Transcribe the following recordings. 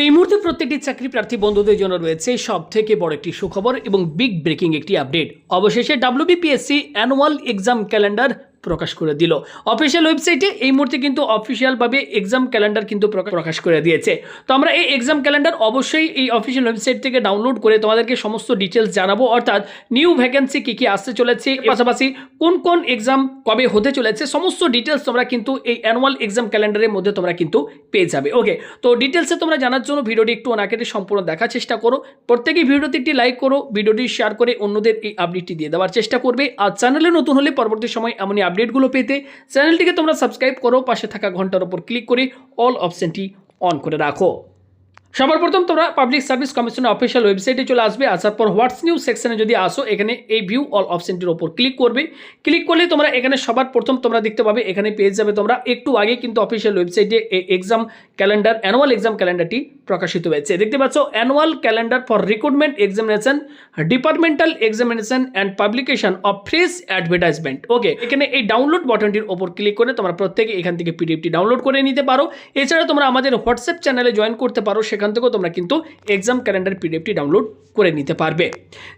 তো এই মুহূর্তে প্রত্যেকটি চাকরি প্রার্থী বন্ধুদের জন্য রয়েছে সব থেকে বড় একটি সুখবর এবং বিগ ব্রেকিং একটি আপডেট অবশেষে ডাব্লিউবিপিএসসি অ্যানুয়াল এক্সাম ক্যালেন্ডার প্রকাশ করে দিল। অফিসিয়াল ওয়েবসাইটে এই মুহূর্তে কিন্তু অফিসিয়ালভাবে এক্সাম ক্যালেন্ডার কিন্তু প্রকাশ করে দিয়েছে। তো আমরা এই এক্সাম ক্যালেন্ডার অবশ্যই এই অফিসিয়াল ওয়েবসাইট থেকে ডাউনলোড করে তোমাদেরকে সমস্ত ডিটেলস জানাব। অর্থাৎ নিউ ভ্যাকেন্সি কী কী আসতে চলেছে পাশাপাশি কোন কোন এক্সাম কবে হতে চলেছে, সমস্ত ডিটেলস তোমরা কিন্তু এই অ্যানুয়াল এক্সাম ক্যালেন্ডারের মধ্যে তোমরা কিন্তু পেয়ে যাবে। ওকে তো ডিটেলসে তোমরা জানার জন্য ভিডিওটি একটু অনাকেটে সম্পূর্ণ দেখার চেষ্টা করো। প্রত্যেকেই ভিডিওতে একটি লাইক করো, ভিডিওটি শেয়ার করে অন্যদের এই আপডেটটি দিয়ে দেওয়ার চেষ্টা করবে। আর চ্যানেলে নতুন হলে পরবর্তী সময় এমনই আপডেটগুলো পেতে চ্যানেলটিকে তোমরা সাবস্ক্রাইব করো, পাশে থাকা ঘণ্টার ওপর ক্লিক করে অল অপশানটি অন করে রাখো। সবার প্রথম তোমরা পাবলিক সার্ভিস কমিশনের অফিসিয়াল ওয়েবসাইটে চলে আসবে। আসার পর হোয়াটস নিউজ সেকশনে যদি আসো, এখানে এই ভিউ অল অপশনটির ওপর ক্লিক করবে। ক্লিক করলে তোমরা এখানে সবার প্রথম তোমরা দেখতে পাবে, এখানে পেয়ে যাবে তোমরা। একটু আগে কিন্তু অফিসিয়াল ওয়েবসাইটে এই এক্সাম ক্যালেন্ডার অ্যানুয়াল এক্সাম ক্যালেন্ডারটি প্রকাশিত হয়েছে। দেখতে পাচ্ছ annual calendar for recruitment examination departmental examination and publication of fresh advertisement okay এখানে এই ডাউনলোড বাটনটির ওপর ক্লিক করে তোমরা প্রত্যেকে এখান থেকে পিডিএফটি ডাউনলোড করে নিতে পারো। এছাড়া তোমরা আমাদের হোয়াটসঅ্যাপ চ্যানেলে জয়েন করতে পারো সেখান থেকেও তোমরা কিন্তু এক্সাম ক্যালেন্ডার পিডিএফটি ডাউনলোড করে নিতে পারবে।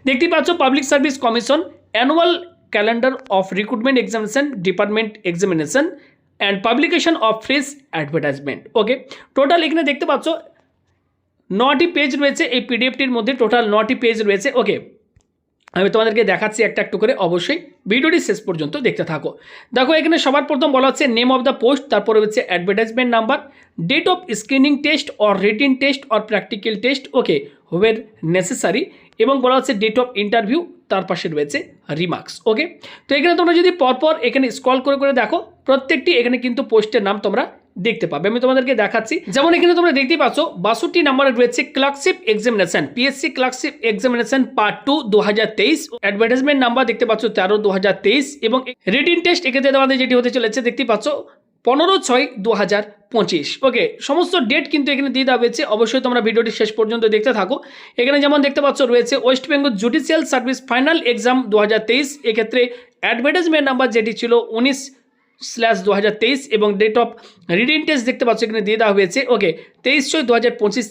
দেখতে পাচ্ছ public service commission annual calendar of recruitment examination department examination and publication of fresh advertisement okay total এখানে দেখতে পাচ্ছ, নটি পেজ রয়েছে, এই পিডিএফটির মধ্যে টোটাল নটি পেজ রয়েছে। ওকে আমি তোমাদেরকে দেখাচ্ছি একটা একটু করে, অবশ্যই ভিডিওটি শেষ পর্যন্ত দেখতে থাকো। দেখো, এখানে সবার প্রথম বলা হচ্ছে নেম অফ দ্য পোস্ট তারপরে হচ্ছে advertisement number date of screening test or written test or practical test okay where necessary এবং বলা হচ্ছে ডেট অফ ইন্টারভিউ তার পাশে রয়েছে রিমার্কস ওকে তো এখানে তোমরা যদি পরপর এখানে স্ক্রল করে করে দেখো, প্রত্যেকটি এখানে কিন্তু পোস্টের নাম তোমরা দেখতে পাবে। আমি তোমাদেরকে দেখাচ্ছি। যেমন এখানে তোমরা দেখতেই পাচ্ছ, বাষট্টি নাম্বারে রয়েছে clerkship examination PSC clerkship examination part two দু হাজার তেইশ। অ্যাডভার্টাইজমেন্ট নাম্বার দেখতে পাচ্ছ, তেরো দু এবং রিটিন টেস্ট এক্ষেত্রে তোমাদের যেটি হতে চলেছে দেখতে পাচ্ছ, পনেরো ছয় দু হাজার পঁচিশ। ওকে সমস্ত ডেট কিন্তু এখানে দিয়ে দেওয়া হয়েছে। অবশ্যই তোমরা ভিডিওটি শেষ পর্যন্ত দেখতে থাকো। এখানে যেমন দেখতে পাচ্ছ, রয়েছে West Bengal judicial service final exam দু হাজার তেইশ। এক্ষেত্রে অ্যাডভার্টাইজমেন্ট নাম্বার যেটি ছিল, উনিশ স্ল্যাশ দু হাজার তেইশ এবং ডেট অফ রিডিং টেস্ট দেখতে পাচ্ছ, এখানে দিয়ে দেওয়া হয়েছে। ওকে তেইশ ছয় দু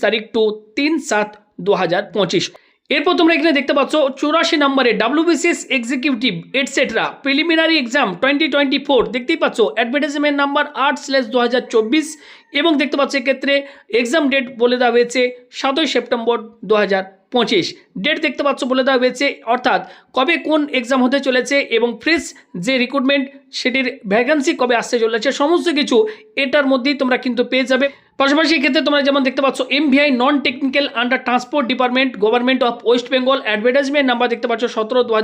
তারিখ টু তিন সাত দু এরপর তোমরা এখানে দেখতে পাচ্ছ, চুরাশি নম্বরে WBCS executive etcetera preliminary exam twenty twenty four দেখতেই পাচ্ছ অ্যাডভার্টাইজমেন্ট নাম্বার আট স্ল্যাশ দু হাজার চব্বিশ এবং দেখতে পাচ্ছ এক্ষেত্রে এক্সাম ডেট বলে দেওয়া হয়েছে সাতই সেপ্টেম্বর দু পঁচিশ ডেট দেখতে পাচ্ছ বলে দেওয়া হয়েছে, অর্থাৎ কবে কোন এক্সাম হতে চলেছে এবং ফ্রেশ যে রিক্রুটমেন্ট সেটির ভ্যাকান্সি কবে আসতে চলেছে, সমস্ত কিছু এটার মধ্যেই তোমরা কিন্তু পেয়ে যাবে। পাশাপাশি এক্ষেত্রে তোমরা যেমন দেখতে পাচ্ছ MVI non technical under transport department government of West Bengal advertisement number দেখতে পাচ্ছ সতেরো দু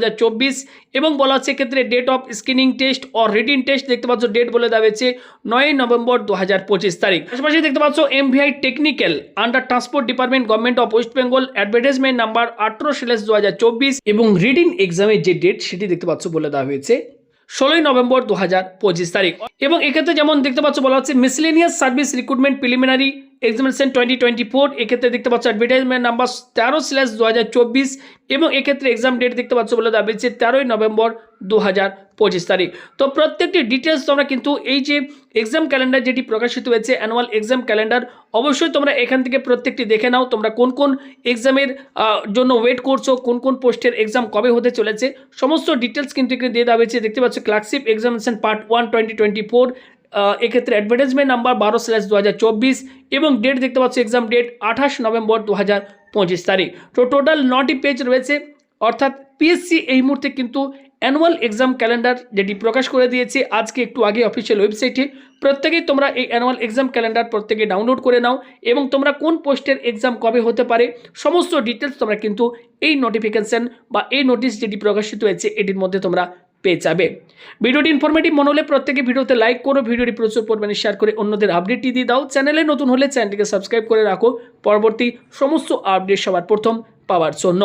এবং বলা হচ্ছে এক্ষেত্রে date of screening test or written test দেখতে পাচ্ছ ডেট বলে দেওয়া হয়েছে নয় নভেম্বর দু হাজার পঁচিশ তারিখ। পাশাপাশি দেখতে পাচ্ছ M MVI technical under transport department government of West Bengal advertisement number আঠারো স্ল্যাশ দু এবং রিডিং এক্সামের যে ডেট সেটি দেখতে পাচ্ছ বলে দেওয়া হয়েছে। ষোলোই নভেম্বর দু হাজার পঁচিশ তারিখ। এবং এক্ষেত্রে যেমন দেখতে পাচ্ছ, বলা হচ্ছে miscellaneous service recruitment preliminary examination twenty twenty four এক্ষেত্রে দেখতে পাচ্ছ অ্যাডভার্টাইজমেন্ট নাম্বার তেরো স্ল্যাশ দু হাজার চব্বিশ এবং এক্ষেত্রে এক্সাম ডেট দেখতে পাচ্ছ বলে দেওয়া হয়েছে তেরোই নভেম্বর দু হাজার পঁচিশ তারিখ। তো প্রত্যেকটি ডিটেলস তোমরা কিন্তু এই যে এক্সাম ক্যালেন্ডার যেটি প্রকাশিত হয়েছে অ্যানুয়াল এক্সাম ক্যালেন্ডার অবশ্যই তোমরা এখান থেকে প্রত্যেকটি দেখে নাও তোমরা কোন কোন এক্সামের জন্য ওয়েট করছ, কোন কোন পোস্টের এক্সাম কবে হতে চলেছে। সমস্ত ডিটেলস কিন্তু এখানে দিয়ে দেওয়া হয়েছে। দেখতে পাচ্ছ clerkship examination part one twenty twenty four এক্ষেত্রে অ্যাডভার্টাইজমেন্ট নাম্বার বারো স্ল্যাশ দু হাজার চব্বিশ এবং ডেট দেখতে পাচ্ছ এক্সাম ডেট আঠাশ নভেম্বর দু হাজার পঁচিশ তারিখ। তো টোটাল নটি পেজ রয়েছে, অর্থাৎ পিএসসি এই মুহূর্তে কিন্তু অ্যানুয়াল এক্সাম ক্যালেন্ডার যেটি প্রকাশ করে দিয়েছে, আজকে একটু আগে অফিসিয়াল ওয়েবসাইটে প্রত্যেকেই তোমরা এই অ্যানুয়াল এক্সাম ক্যালেন্ডার প্রত্যেকে ডাউনলোড করে নাও এবং তোমরা কোন পোস্টের এক্সাম কবে হতে পারে, সমস্ত ডিটেলস তোমরা কিন্তু এই নোটিফিকেশান বা এই নোটিশ যেটি প্রকাশিত হয়েছে, এটির মধ্যে তোমরা পেয়ে যাবে। ভিডিওটি ইনফরমেটিভ মনে হলে প্রত্যেকে ভিডিওতে লাইক করো, ভিডিওটি প্রচুর পরিমাণে শেয়ার করে অন্যদের আপডেটটি দিয়ে দাও। চ্যানেলে নতুন হলে চ্যানেলটিকে সাবস্ক্রাইব করে রাখো। পরবর্তী সমস্ত আপডেট সবার প্রথম পাওয়ার জন্য।